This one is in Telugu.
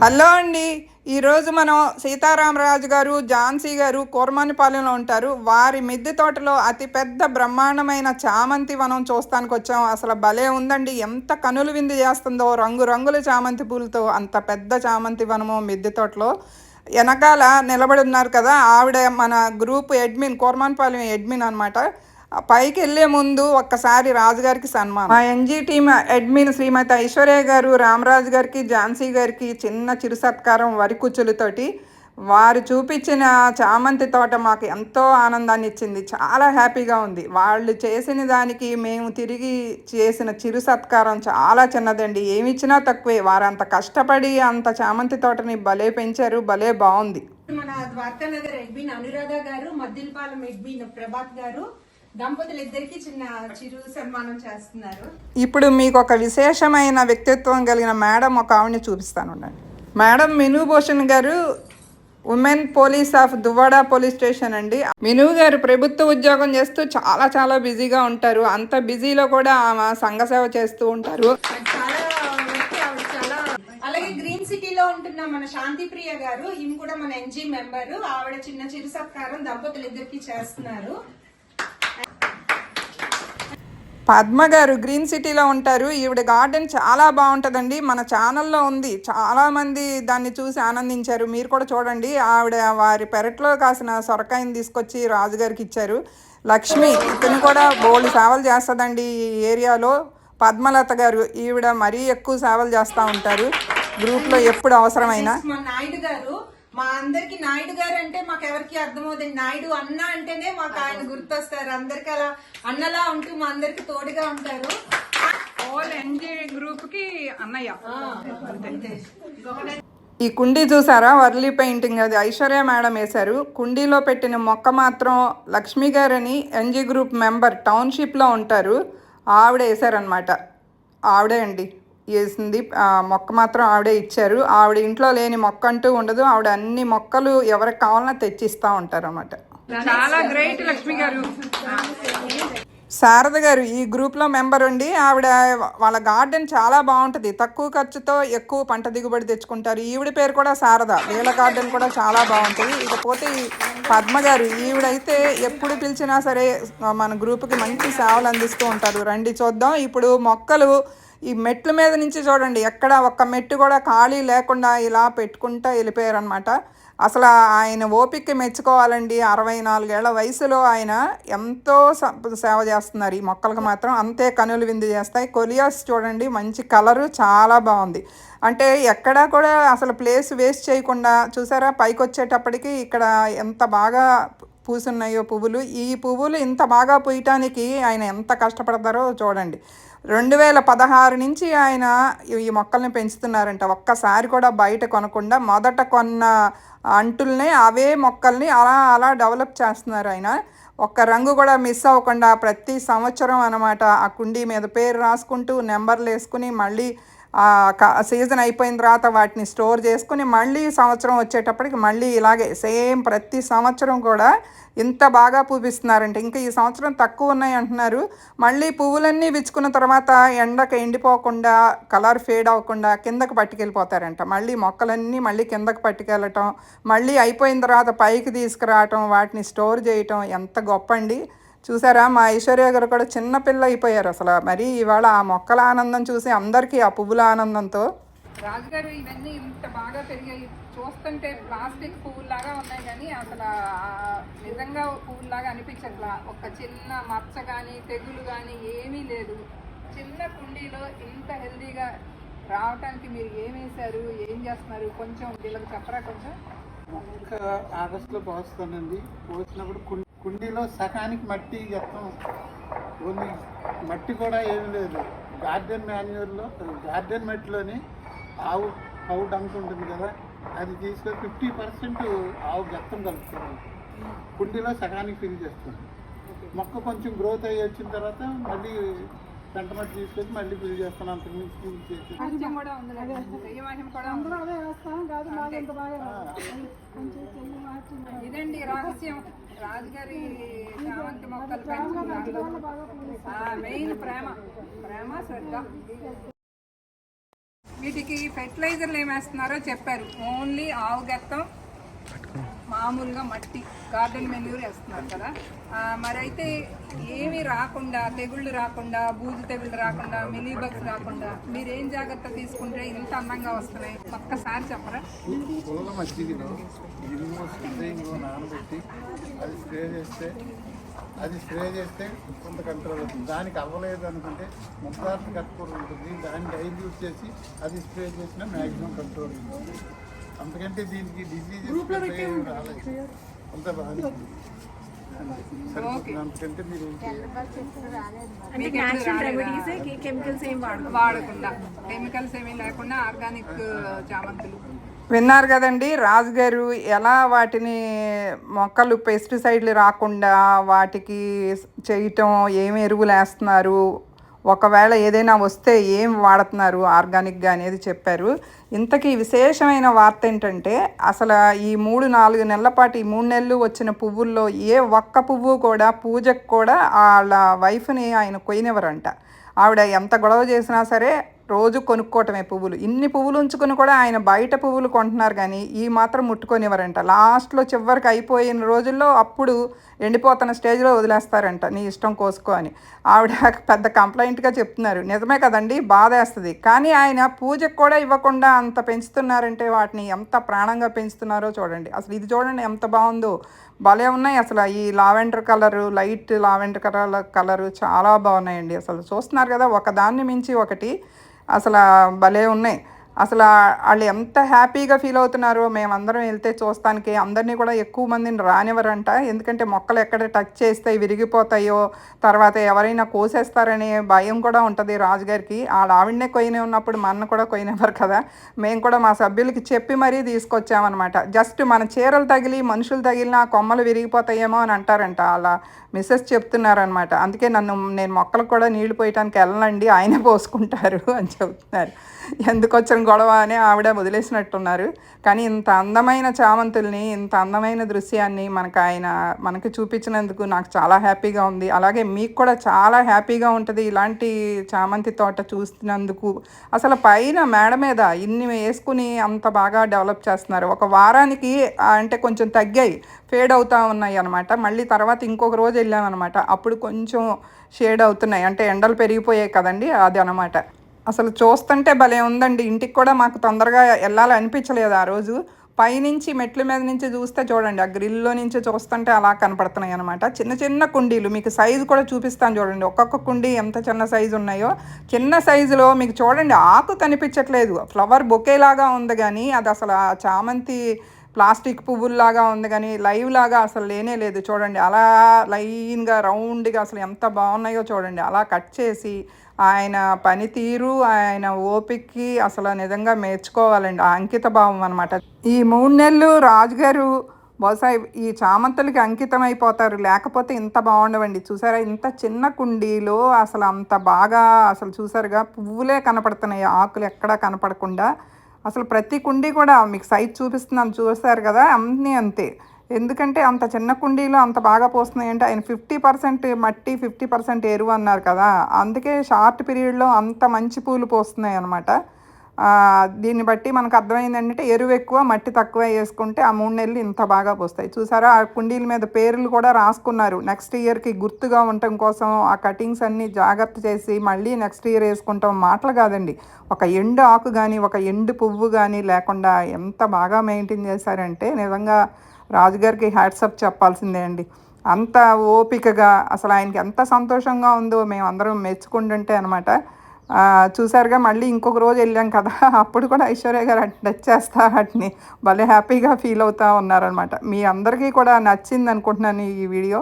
హలో అండి. ఈరోజు మనం సీతారామరాజు గారు ఝాన్సీ గారు కూరమానిపాలెంలో ఉంటారు. వారి మిద్దె తోటలో అతి పెద్ద బ్రహ్మాండమైన చామంతి వనం చూస్తానికి వచ్చాం. అసలు భలే ఉందండి. ఎంత కనులు విందు చేస్తుందో. రంగు రంగుల చామంతి పూలతో అంత పెద్ద చామంతి వనము మిద్దె తోటలో. వెనకాల నిలబడి ఉన్నారు కదా. ఆవిడ మన గ్రూప్ అడ్మిన్ కూరమానిపాలెం అడ్మిన్ అనమాట పైకి వెళ్ళే ముందు ఒక్కసారి రాజుగారికి సన్మానం. మా NG team admin Shrimati Aishwarya గారు రామరాజు గారికి ఝాన్సీ గారికి చిన్న చిరు సత్కారం వరికుచ్చులతోటి వారు చూపించిన చామంతి తోట మాకు ఎంతో ఆనందాన్ని ఇచ్చింది. చాలా హ్యాపీగా ఉంది. వాళ్ళు చేసిన దానికి మేము తిరిగి చేసిన చిరు సత్కారం చాలా చిన్నదండి. ఏమి ఇచ్చినా తక్కువే. వారు అంత కష్టపడి అంత చామంతి తోటని భలే పెంచారు. భలే బాగుంది. మన ద్వారకానగర్ అడ్మిన్ అనురాధ గారు మద్దిలపాలెం అడ్మిన్ ప్రభాత్ గారు దంపతులు ఇద్దరికి చిన్న చిరు సన్మానం చేస్తున్నారు. ఇప్పుడు మీకు ఒక విశేషమైన వ్యక్తిత్వం కలిగిన మేడం ఒక ఆవిడని చూపిస్తాను మేడం మిను భూషణ్ గారు women police of Duvvada police station అండి. మిను గారు ప్రభుత్వ ఉద్యోగం చేస్తూ చాలా చాలా బిజీగా ఉంటారు. అంత బిజీలో కూడా ఆమె సంఘ సేవ చేస్తూ ఉంటారు. అలాగే గ్రీన్ సిటీలో ఉంటున్న మన శాంతి ప్రియ గారు ఈమె కూడా మన ఎన్జీ మెంబర్. ఆవిడ చిన్న చిరు సత్కారం దంపతులు ఇద్దరికి చేస్తున్నారు. పద్మ గారు గ్రీన్ సిటీలో ఉంటారు. ఈవిడ గార్డెన్ చాలా బాగుంటుందండి. మన ఛానల్లో ఉంది. చాలామంది దాన్ని చూసి ఆనందించారు. మీరు కూడా చూడండి. ఆవిడ వారి పెరట్లో కాసిన సొరకాయని తీసుకొచ్చి రాజుగారికి ఇచ్చారు. లక్ష్మి ఇతను కూడా బోల్డ్ సేవలు చేస్తుందండి ఈ ఏరియాలో. పద్మలత గారు ఈవిడ మరీ ఎక్కువ సేవలు చేస్తూ ఉంటారు. గ్రూప్లో ఎప్పుడు అవసరమైనా. నాయుడు గారు మా అందరికి నాయుడు గారు అంటే మాకు ఎవరికి అర్థమవుతుంది నాయుడు అన్న అంటేనే మాకు ఆయన గుర్తొస్తారు. అందరికి అలా అన్నలా ఉంటూ మా అందరికి తోడుగా ఉంటారు. ఓల్ ఎన్జే గ్రూప్కి అన్నయ్య. అంతే. ఈ కుండీ చూసారా? వర్లీ పెయింటింగ్ అది. ఐశ్వర్య మేడం వేశారు. కుండీలో పెట్టిన మొక్క మాత్రం లక్ష్మి గారని ఎన్జీ గ్రూప్ మెంబర్ టౌన్షిప్లో ఉంటారు. ఆవిడ వేశారనమాట ఆవిడే అండి. వేసింది. మొక్క మాత్రం ఆవిడే ఇచ్చారు. ఆవిడ ఇంట్లో లేని మొక్క అంటూ ఉండదు. ఆవిడ అన్ని మొక్కలు ఎవరికి కావాలన్నా తెచ్చిస్తూ ఉంటారు అనమాట చాలా గ్రేట్ లక్ష్మి గారు. శారద గారు ఈ గ్రూప్లో మెంబర్ ఉండి ఆవిడ వాళ్ళ గార్డెన్ చాలా బాగుంటుంది. తక్కువ ఖర్చుతో ఎక్కువ పంట దిగుబడి తెచ్చుకుంటారు. ఈవిడ పేరు కూడా శారద. వీళ్ళ గార్డెన్ కూడా చాలా బాగుంటుంది. ఇకపోతే ఈ పద్మ గారు ఈవిడైతే ఎప్పుడు పిలిచినా సరే మన గ్రూప్కి మంచి సేవలు అందిస్తూ ఉంటారు. రండి చూద్దాం. ఇప్పుడు మొక్కలు ఈ మెట్ల మీద నుంచి చూడండి ఎక్కడ ఒక్క మెట్టు కూడా ఖాళీ లేకుండా ఇలా పెట్టుకుంటా వెళ్ళిపోయారనమాట అసలు ఆయన ఓపిక మెచ్చుకోవాలండి. అరవై నాలుగేళ్ళ వయసులో ఆయన ఎంతో స- సేవ చేస్తున్నారు. ఈ మొక్కలకు మాత్రం అంతే కనులు విందు చేస్తాయి. కొలియాస్ చూడండి మంచి కలరు చాలా బాగుంది. అంటే ఎక్కడా కూడా అసలు ప్లేస్ వేస్ట్ చేయకుండా చూసారా? పైకి వచ్చేటప్పటికి ఇక్కడ ఎంత బాగా పూసున్నాయో పువ్వులు. ఈ పువ్వులు ఇంత బాగా పూయటానికి ఆయన ఎంత కష్టపడతారో చూడండి. రెండు వేల పదహారు నుంచి ఆయన ఈ మొక్కల్ని పెంచుతున్నారంట. ఒక్కసారి కూడా బయట కొనకుండా మొదట కొన్న అంటుల్నే అవే మొక్కల్ని అలా అలా డెవలప్ చేస్తున్నారు ఆయన. ఒక్క రంగు కూడా మిస్ అవ్వకుండా ప్రతి సంవత్సరం అనమాట ఆ కుండీ మీద పేరు రాసుకుంటూ నెంబర్లు వేసుకుని మళ్ళీ సీజన్ అయిపోయిన తర్వాత వాటిని స్టోర్ చేసుకుని మళ్ళీ సంవత్సరం వచ్చేటప్పటికి మళ్ళీ ఇలాగే సేమ్ ప్రతి సంవత్సరం కూడా ఇంత బాగా పూపిస్తున్నారంటే. ఇంకా ఈ సంవత్సరం తక్కువ ఉన్నాయి అంటున్నారు. మళ్ళీ పువ్వులన్నీ విచ్చుకున్న తర్వాత ఎండకు ఎండిపోకుండా కలర్ ఫేడ్ అవ్వకుండా కిందకు పట్టుకెళ్ళిపోతారంట. మళ్ళీ మొక్కలన్నీ మళ్ళీ కిందకు పట్టుకెళ్ళటం మళ్ళీ అయిపోయిన తర్వాత పైకి తీసుకురావటం వాటిని స్టోర్ చేయటం ఎంత గొప్ప అండి. చూసారా? మా ఐశ్వర్య గారు కూడా చిన్న పిల్ల అయిపోయారు అసలు. మరి ఇవాళ ఆ మొక్కల ఆనందం చూసి అందరికీ ఆ పువ్వుల ఆనందంతో. రాజుగారు ఇవన్నీ ఇంత బాగా పెరిగాయి. చూస్తుంటే ప్లాస్టిక్ పువ్వులాగా ఉన్నాయి కానీ అసలు నిజంగా పువ్వులాగా అనిపించట్లా. ఒక చిన్న మచ్చ కానీ తెగులు కానీ ఏమీ లేదు. చిన్న కుండీలో ఇంత హెల్దీగా రావటానికి మీరు ఏం వేశారు? ఏం చేస్తున్నారు? కొంచెం వీళ్ళకి చెప్పరా కొంచెం? ఇంకా ఆగస్టులో పోస్తానండి. పోసినప్పుడు కుం- కుండీలో సగానికి మట్టి ఎత్తాం కొన్ని మట్టి కూడా ఏమీ లేదు. గార్డెన్ మాన్యూర్లో గార్డెన్ మట్టిలోని ఆవు ఆవు డంక్ ఉంటుంది కదా అది తీసుకొని ఫిఫ్టీ పర్సెంట్ ఆవు గత్తం కలుపుతాను కుండీలో సగానికి ఫిల్ చేస్తాను మొక్క కొంచెం గ్రోత్ అయ్యి వచ్చిన తర్వాత మళ్ళీ పెంట మట్టి తీసుకొచ్చి మళ్ళీ ఫిల్ చేస్తాను అంతకు మించి. ఇదండి రహస్యం. రాజుగారి చామంతి మొక్కలు మెయిన్ ప్రేమ. ప్రేమ శ్రద్ధ. వీటికి ఫెర్టిలైజర్లు ఏమేస్తున్నారో చెప్పారు. ఓన్లీ ఆవు గెత్తం మామూలుగా మట్టి గార్డెన్ మెన్యూర్ వేస్తున్నారు కదా. మరి అయితే ఏమి రాకుండా తెగుళ్ళు రాకుండా బూజు తెగుళ్ళు రాకుండా మినీ బగ్స్ రాకుండా మీరు ఏం జాగ్రత్త తీసుకుంటే ఇంత అందంగా వస్తున్నాయి? ఒక్కసారి చెప్పరా? పుల్ల మజ్జిగలో ఇనుము నానబెట్టి అది స్ప్రే చేస్తే అది స్ప్రే చేస్తే కొంత కంట్రోల్ అవుతుంది. దానికి అవ్వలేదు అనుకుంటే ముప్పార్తి కట్టుకోవడం ఉంటుంది. దాన్ని డైల్యూట్ చేసి అది స్ప్రే చేసినా మ్యాక్సిమం కంట్రోల్ ఉంటుంది. అందుకంటే దీనికి డిసీజ్ అంత బాగా మీరు కెమికల్స్ ఏం వాడకుండా? కెమికల్స్ ఏమీ లేకుండా ఆర్గానిక్ చామంతులు విన్నారు కదండి రాజుగారు ఎలా వాటిని మొక్కలు పెస్టిసైడ్లు రాకుండా వాటికి చేయటం ఏమి ఎరువులు వేస్తున్నారు? ఒకవేళ ఏదైనా వస్తే ఏం వాడుతున్నారు? ఆర్గానిక్గా అనేది చెప్పారు. ఇంతకీ విశేషమైన వార్త ఏంటంటే అసలు ఈ మూడు నాలుగు నెలల పాటు ఈ మూడు నెలలు వచ్చిన పువ్వుల్లో ఏ ఒక్క పువ్వు కూడా పూజకు కూడా వాళ్ళ వైఫ్ని ఆయన కొయ్యనివ్వరంట. ఆవిడ ఎంత గొడవ చేసినా సరే రోజు కొనుక్కోవటమే పువ్వులు. ఇన్ని పువ్వులు ఉంచుకొని కూడా ఆయన బయట పువ్వులు కొంటున్నారు కానీ ఈ మాత్రం ముట్టుకొనివ్వరంట. లాస్ట్లో చివరికి అయిపోయిన రోజుల్లో అప్పుడు ఎండిపోతున్న స్టేజ్లో వదిలేస్తారంట నీ ఇష్టం కోసుకో అని. ఆవిడ పెద్ద కంప్లైంట్గా చెప్తున్నారు. నిజమే కదండి బాధేస్తుంది. కానీ ఆయన పూజకు కూడా ఇవ్వకుండా అంత పెంచుతున్నారంటే వాటిని ఎంత ప్రాణంగా పెంచుతున్నారో చూడండి. అసలు ఇది చూడండి ఎంత బాగుందో. భలే ఉన్నాయి అసలు ఈ lavender colour light lavender colour colour చాలా బాగున్నాయండి. అసలు చూస్తున్నారు కదా ఒకదాన్ని మించి ఒకటి అసలు భలే ఉన్నాయి. అసలు వాళ్ళు ఎంత హ్యాపీగా ఫీల్ అవుతున్నారో మేమందరం వెళ్తే చూస్తానికి. అందరినీ కూడా ఎక్కువ మందిని రానివ్వరంట. ఎందుకంటే మొక్కలు ఎక్కడ టచ్ చేస్తే విరిగిపోతాయో తర్వాత ఎవరైనా కోసేస్తారనే భయం కూడా ఉంటుంది రాజుగారికి. వాళ్ళ ఆవిడనే కొయ్యనే ఉన్నప్పుడు మన కూడా కొయ్యనివ్వరు కదా. మేము కూడా మా సభ్యులకి చెప్పి మరీ తీసుకొచ్చామన్నమాట. జస్ట్ మన చీరలు తగిలి మనుషులు తగిలిన కొమ్మలు విరిగిపోతాయేమో అని అంటారంట అలా మిస్సెస్ చెప్తున్నారనమాట అందుకే నన్ను నేను మొక్కలకు కూడా నీళ్ళు పోయటానికి వెళ్ళనండి ఆయనే పోసుకుంటారు అని చెబుతున్నారు ఎందుకు వచ్చిన గొడవ అని ఆవిడ వదిలేసినట్టున్నారు. కానీ ఇంత అందమైన చామంతుల్ని ఇంత అందమైన దృశ్యాన్ని మనకు ఆయన మనకి చూపించినందుకు నాకు చాలా హ్యాపీగా ఉంది. అలాగే మీకు కూడా చాలా హ్యాపీగా ఉంటుంది ఇలాంటి చామంతి తోట చూసినందుకు. అసలు పైన మేడ మీద ఇన్ని వేసుకుని అంత బాగా డెవలప్ చేస్తున్నారు. ఒక వారానికి అంటే కొంచెం తగ్గాయి. ఫేడ్ అవుతూ ఉన్నాయి అనమాట మళ్ళీ తర్వాత ఇంకొక రోజు వెళ్ళామన్నమాట. అప్పుడు కొంచెం షేడ్ అవుతున్నాయి. అంటే ఎండలు పెరిగిపోయాయి కదండి అది అనమాట అసలు చూస్తుంటే భలే ఉందండి. ఇంటికి కూడా మాకు తొందరగా వెళ్ళాలి అనిపించలేదు ఆ రోజు. పైనుంచి మెట్ల మీద నుంచి చూస్తే చూడండి ఆ గ్రిల్లో నుంచి చూస్తుంటే అలా కనపడుతున్నాయి అనమాట చిన్న చిన్న కుండీలు మీకు సైజు కూడా చూపిస్తాను చూడండి. ఒక్కొక్క కుండీ ఎంత చిన్న సైజు ఉన్నాయో చిన్న సైజులో మీకు చూడండి ఆకు కనిపించట్లేదు. ఫ్లవర్ బొకే లాగా ఉంది కానీ అది అసలు ఆ చామంతి ప్లాస్టిక్ పువ్వుల్లాగా ఉంది కానీ లైవ్ లాగా అసలు లేనే లేదు. చూడండి అలా లైన్గా రౌండ్గా అసలు ఎంత బాగున్నాయో చూడండి. అలా కట్ చేసి ఆయన పనితీరు ఆయన ఓపికి అసలు నిజంగా మెచ్చుకోవాలండి. ఆ అంకిత భావం అనమాట ఈ మూడు నెలలు రాజుగారు బహుశా ఈ చామంతులకి అంకితం అయిపోతారు. లేకపోతే ఇంత బాగుండవండి. చూసారా? ఇంత చిన్న కుండీలో అసలు అంత బాగా అసలు చూసారుగా? పువ్వులే కనపడుతున్నాయి. ఆకులు ఎక్కడా కనపడకుండా. అసలు ప్రతి కుండీ కూడా మీకు సైజ్ చూపిస్తున్నాను. చూస్తారు కదా? అన్నీ అంతే. ఎందుకంటే అంత చిన్న కుండీలో అంత బాగా పోస్తున్నాయి అంటే ఆయన ఫిఫ్టీ పర్సెంట్ మట్టి ఫిఫ్టీ పర్సెంట్ ఎరువు అన్నారు కదా. అందుకే షార్ట్ పీరియడ్లో అంత మంచి పూలు పోస్తున్నాయి అనమాట దీన్ని బట్టి మనకు అర్థమైంది ఏంటంటే ఎరువు ఎక్కువ మట్టి తక్కువ వేసుకుంటే ఆ మూడు నెలలు ఇంత బాగా పోస్తాయి. చూసారా? ఆ కుండీల మీద పేర్లు కూడా రాసుకున్నారు. నెక్స్ట్ ఇయర్కి గుర్తుగా ఉండటం కోసం ఆ కటింగ్స్ అన్నీ జాగ్రత్త చేసి మళ్ళీ నెక్స్ట్ ఇయర్ వేసుకుంటాం మాటలు కాదండి. ఒక ఎండు ఆకు కానీ ఒక ఎండు పువ్వు కానీ లేకుండా ఎంత బాగా మెయింటైన్ చేశారంటే నిజంగా రాజుగారికి హ్యాట్సప్ చెప్పాల్సిందే అండి. అంత ఓపికగా అసలు ఆయనకి ఎంత సంతోషంగా ఉందో మేము అందరం మెచ్చుకుంటుంటే అనమాట చూసారుగా మళ్ళీ ఇంకొక రోజు వెళ్ళాం కదా అప్పుడు కూడా ఐశ్వర్య గారు టచ్ చేస్తా వాటిని భలే హ్యాపీగా ఫీల్ అవుతా ఉన్నారనమాట మీ అందరికీ కూడా నచ్చింది అనుకుంటున్నాను ఈ వీడియో.